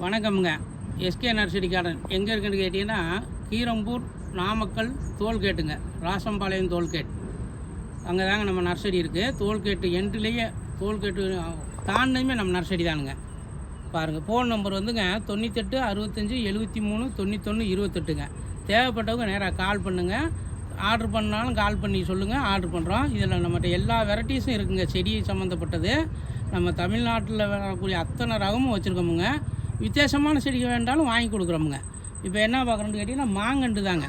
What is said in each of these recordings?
வணக்கம்ங்க. SK nursery garden எங்கே இருக்குன்னு கேட்டிங்கன்னா கீரம்பூர் நாமக்கல் டோல்கேட்டுங்க ராசம்பாளையம் டோல்கேட் அங்கே தாங்க நம்ம நர்சரி இருக்குது டோல்கேட்டு எண்ட்லேயே டோல்கேட்டு தாண்டியுமே நம்ம நர்சரி தானுங்க. பாருங்கள் ஃபோன் நம்பர் வந்துங்க தொண்ணூத்தெட்டு அறுபத்தஞ்சி எழுபத்தி மூணு தொண்ணூத்தொன்று இருபத்தெட்டுங்க. தேவைப்பட்டவங்க நேராக கால் பண்ணுங்கள் ஆர்டர் பண்ணாலும் கால் பண்ணி சொல்லுங்கள் ஆர்டர் பண்ணுறோம் இதில் நம்மகிட்ட எல்லா வெரைட்டிஸும் இருக்குங்க. செடி சம்மந்தப்பட்டது நம்ம தமிழ்நாட்டில் வரக்கூடிய அத்தனை ரகமும் வச்சுருக்கோமுங்க. வித்தியாசமான செடிகள் வேண்டாலும் வாங்கி கொடுக்குறோமுங்க. இப்போ என்ன பார்க்குறோன்னு கேட்டிங்கன்னா மாங்கண்டு தாங்க.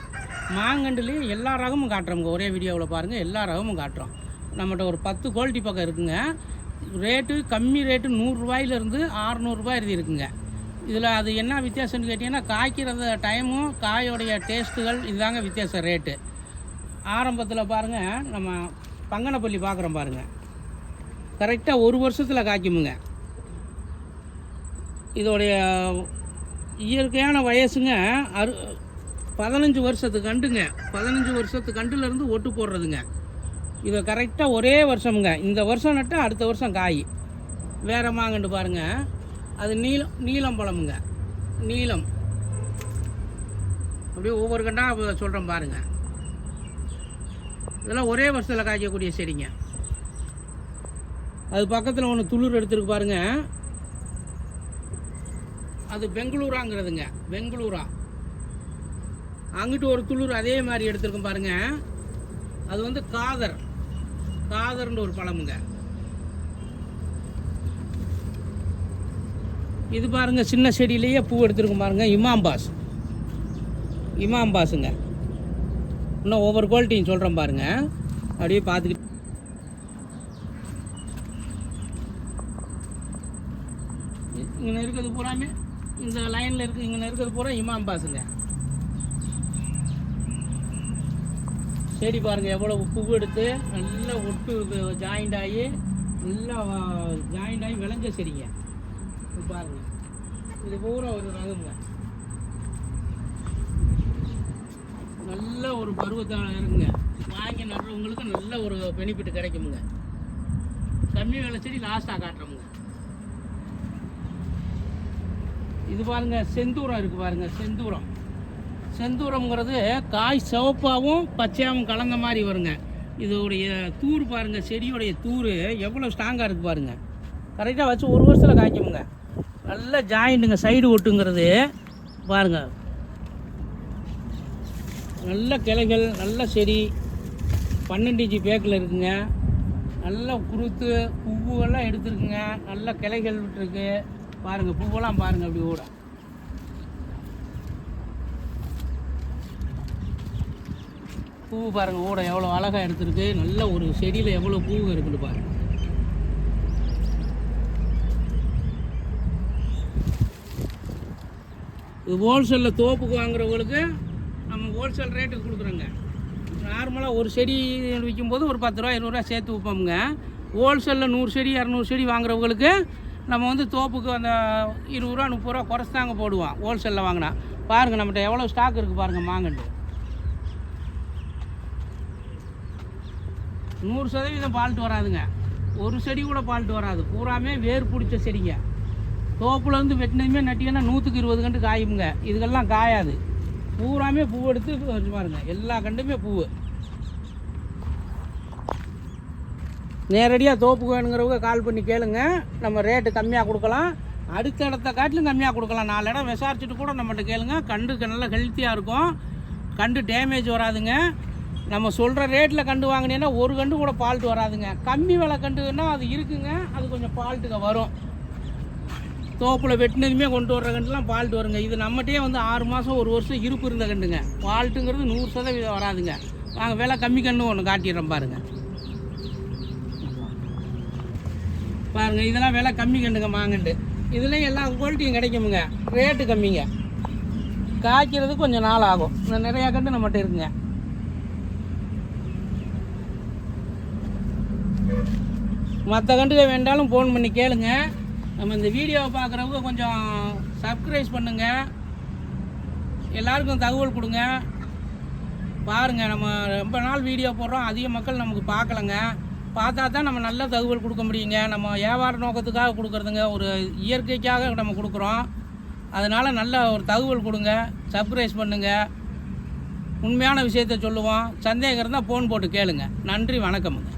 மாங்கண்டுலேயும் எல்லா ரகமும் காட்டுறோமுங்க. ஒரே வீடியோவில் பாருங்கள் எல்லா ரகமும் காட்டுறோம். நம்மகிட்ட ஒரு பத்து குவாலிட்டி பக்கம் இருக்குங்க. ரேட்டு கம்மி ரேட்டு நூறுரூவாயிலேருந்து ஆறுநூறுபா எழுதி இருக்குங்க. இதில் அது என்ன வித்தியாசம்னு கேட்டிங்கன்னா காய்க்கிறத டைமும் காயோடைய டேஸ்ட்டுகள் இதுதாங்க வித்தியாசம் ரேட்டு. ஆரம்பத்தில் பாருங்கள் நம்ம பங்கனப்பள்ளி பார்க்குறோம் பாருங்கள் கரெக்டாக ஒரு வருஷத்தில் காய்க்குமுங்க. இதோடைய இயற்கையான வயசுங்க அறு பதினஞ்சு வருஷத்து கண்டுங்க. பதினஞ்சு வருஷத்து கண்டுலேருந்து ஒட்டு போடுறதுங்க. இதை கரெக்டாக ஒரே வருஷமுங்க. இந்த வருஷம் நட்டால் அடுத்த வருஷம் காய். வேற மாங்கண்டு பாருங்க. அது நீலம் நீலம் பழமுங்க. நீலம் அப்படியே ஒவ்வொரு கண்டாக சொல்கிறேன் பாருங்க. இதெல்லாம் ஒரே வருஷத்தில் காய்க்கக்கூடிய செடிங்க. அது பக்கத்தில் ஒன்று துளிர் எடுத்துருக்கு பாருங்கள் அது பெங்களூராங்கிறதுங்க பெங்களூரா. அங்கிட்டு ஒரு துளிர் அதே மாதிரி எடுத்திருக்கோம் பாருங்க. அது வந்து காதர் காதர்ன்ற ஒரு பழமுங்க. இது பாருங்க சின்ன செடியிலேயே பூ எடுத்திருக்கும் பாருங்க இமாம்பாஸ். இமாம்பாஸுங்க. இன்னும் ஒவ்வொரு குவாலிட்டியும் சொல்கிறேன் பாருங்க. அப்படியே பார்த்துக்கிட்டு இங்கே இருக்கிறது பூராமே இந்த லைனில் இருக்கு இங்கே இருக்கிறது பூரா இமாம் பாஸுங்க செடி பாருங்கள் எவ்வளோ பூ எடுத்து நல்லா ஒட்டு ஜாயிண்ட் ஆகி நல்லா ஜாயிண்ட் ஆகி விளைஞ்ச செடிங்க. பாருங்கள் இது பூரா ஒரு ரகங்க நல்ல ஒரு பருவத்தான இருக்குங்க. வாங்கி நடுறவங்களுக்கு நல்ல ஒரு பெனிஃபிட் கிடைக்குமுங்க. கம்மி விலை செடி லாஸ்ட்டாக காட்டுறோமுங்க. இது பாருங்க செந்தூரம் இருக்குது பாருங்கள் செந்தூரம். செந்தூரம்ங்கிறது காய் சிவப்பாகவும் பச்சையாகவும் கலந்த மாதிரி வருங்க. இதோடைய தூர் பாருங்க செடியோடைய தூர் எவ்வளோ ஸ்ட்ராங்காக இருக்குது பாருங்கள் கரெக்டாக வச்சு ஒரு வருஷத்தில் காய்க்குமுங்க. நல்ல ஜாயிண்ட்டுங்க சைடு ஒட்டுங்கிறது பாருங்க. நல்ல கிளைகள் நல்ல செடி. பன்னெண்டு இஞ்சி பேக்கில் இருக்குங்க. நல்ல குருத்து பூவெல்லாம் எடுத்துருக்குங்க. நல்ல கிளைகள் விட்டுருக்கு. பாருங்க பூவெல்லாம் பாருங்க அப்படி கூட. பூ பாருங்க ஊட எவ்வளோ அழகாக எடுத்துருக்கு. நல்ல ஒரு செடியில் எவ்வளோ பூ இருக்குன்னு பாருங்க. இது ஹோல்சேலில் தோப்புக்கு வாங்குறவங்களுக்கு நம்ம ஹோல்சேல் ரேட்டுக்கு கொடுக்குறோங்க. நார்மலாக ஒரு செடி விற்கும்போது ஒரு பத்து ரூபா இருபது ரூபா சேர்த்து விற்போமுங்க ஹோல்சேலில் நூறு செடி இரநூறு செடி வாங்குறவங்களுக்கு நம்ம வந்து தோப்புக்கு அந்த இருபது ரூபா முப்பது ரூபா குறைச்சி தாங்க போடுவோம் ஹோல்சேலில் வாங்கினா. பாருங்கள் நம்மகிட்ட எவ்வளோ ஸ்டாக் இருக்குது பாருங்கள் மாங்கண்டு நூறு சதவீதம் பால்ட்டு வராதுங்க. ஒரு செடி கூட பால்ட்டு வராது. பூராமே வேர் பிடிச்ச செடிங்க. தோப்புலேருந்து வெட்டினதுமே நட்டிங்கன்னா நூற்றுக்கு இருபது கண்டு காயுங்க. இதுக்கெல்லாம் காயாது. பூராமே பூ எடுத்து பாருங்கள் எல்லா கண்டுமே பூ நேரடியாக தோப்புக்கு வேணுங்கிறவங்க கால் பண்ணி கேளுங்க. நம்ம ரேட்டு கம்மியாக கொடுக்கலாம். அடுத்த இடத்த காட்டிலும் கம்மியாக கொடுக்கலாம். நாலு இடம் விசாரிச்சுட்டு கூட நம்மகிட்ட கேளுங்க. கண்டுக்கு நல்லா ஹெல்த்தியாக இருக்கும். கண்டு டேமேஜ் வராதுங்க. நம்ம சொல்கிற ரேட்டில் கண்டு வாங்கினீங்கன்னா ஒரு கண்டு கூட பால்ட்டு வராதுங்க. கம்மி விலை கண்டுன்னா அது இருக்குங்க. அது கொஞ்சம் ஃபால்ட்டுங்க வரும். தோப்பில் வெட்டினதுமே கொண்டு வர்ற கண்டுலாம் பால்ட்டு வருங்க. இது நம்மகிட்டே வந்து ஆறு மாதம் ஒரு வருஷம் இருப்பு இருந்த கண்டுங்க. ஃபால்ட்டுங்கிறது நூறு சதவீதம் வராதுங்க. நாங்கள் விலை கம்மி கண்டு ஒன்று காட்டிடுறோம் பாருங்கள் பாருங்க இதெல்லாம் விலை கம்மி கண்டுங்க மாங்கண்டு. இதுலேயும் எல்லா குவாலிட்டியும் கிடைக்குமுங்க. ரேட்டு கம்மிங்க. காய்க்கிறது கொஞ்சம் நாள் ஆகும். இன்னும் நிறையா கண்டு நம்மகிட்ட இருக்குங்க. மற்ற கண்டுகள் வேண்டாலும் ஃபோன் பண்ணி கேளுங்க. நம்ம இந்த வீடியோவை பார்க்குறவங்க கொஞ்சம் சப்ஸ்கிரைப் பண்ணுங்க. எல்லாருக்கும் தகவல் கொடுங்க. பாருங்கள் நம்ம ரொம்ப நாள் வீடியோ போடுறோம். அதிக மக்கள் நமக்கு பார்க்கலங்க. பார்த்தா தான் நம்ம நல்ல தகவல் கொடுக்க முடியுங்க. நம்ம வியாபார நோக்கத்துக்காக கொடுக்குறதுங்க ஒரு இயற்கைக்காக நம்ம கொடுக்குறோம். அதனால் நல்ல ஒரு தகவல் கொடுங்க சர்ப்ரைஸ் பண்ணுங்கள் உண்மையான விஷயத்த சொல்லுவோம். சந்தேகம் இருந்தால் ஃபோன் போட்டு கேளுங்க. நன்றி வணக்கமுங்க.